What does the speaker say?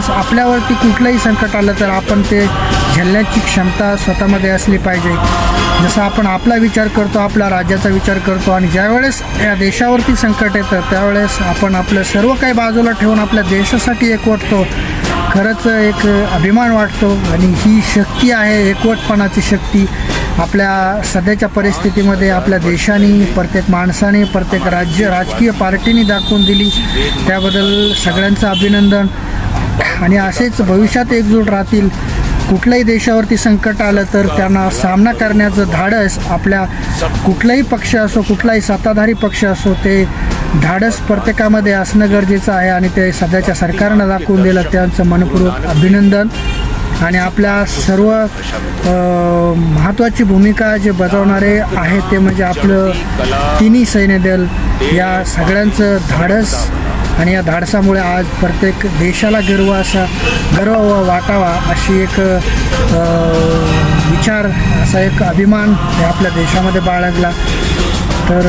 ज्यावेळेस आपल्यावरती कुठलंही संकट आलं तर आपण ते झेलण्याची क्षमता स्वतःमध्ये असली पाहिजे. जसं आपण आपला विचार करतो आपल्या राज्याचा विचार करतो आणि ज्यावेळेस या देशावरती संकट येतं त्यावेळेस आपण आपलं सर्व काही बाजूला ठेवून आपल्या देशासाठी एकवटतो खरंच एक अभिमान वाटतो आणि ही शक्ती आहे एकवटपणाची शक्ती. आपल्या सध्याच्या परिस्थितीमध्ये आपल्या देशाने प्रत्येक माणसाने प्रत्येक राज्य राजकीय पार्टीने दाखवून दिली. त्याबद्दल सगळ्यांचं अभिनंदन. आणि असेच भविष्यात एकजूट राहतील. कुठल्याही देशावरती संकट आलं तर त्यांना सामना करण्याचं धाडस आपल्या कुठलाही पक्ष असो कुठलाही सत्ताधारी पक्ष असो ते धाडस प्रत्येकामध्ये असणं गरजेचं आहे आणि ते सध्याच्या सरकारनं दाखवून दिलं त्यांचं मनपूर्वक अभिनंदन. आणि आपल्या सर्व महत्त्वाची भूमिका जे बजावणारे आहे ते म्हणजे आपलं तिन्ही सैन्य दल या सगळ्यांचं धाडस आणि या धाडसामुळे आज प्रत्येक देशाला गर्व असा गर्व वाटावा अशी एक विचार असा एक अभिमान आपल्या देशामध्ये बाळगला. तर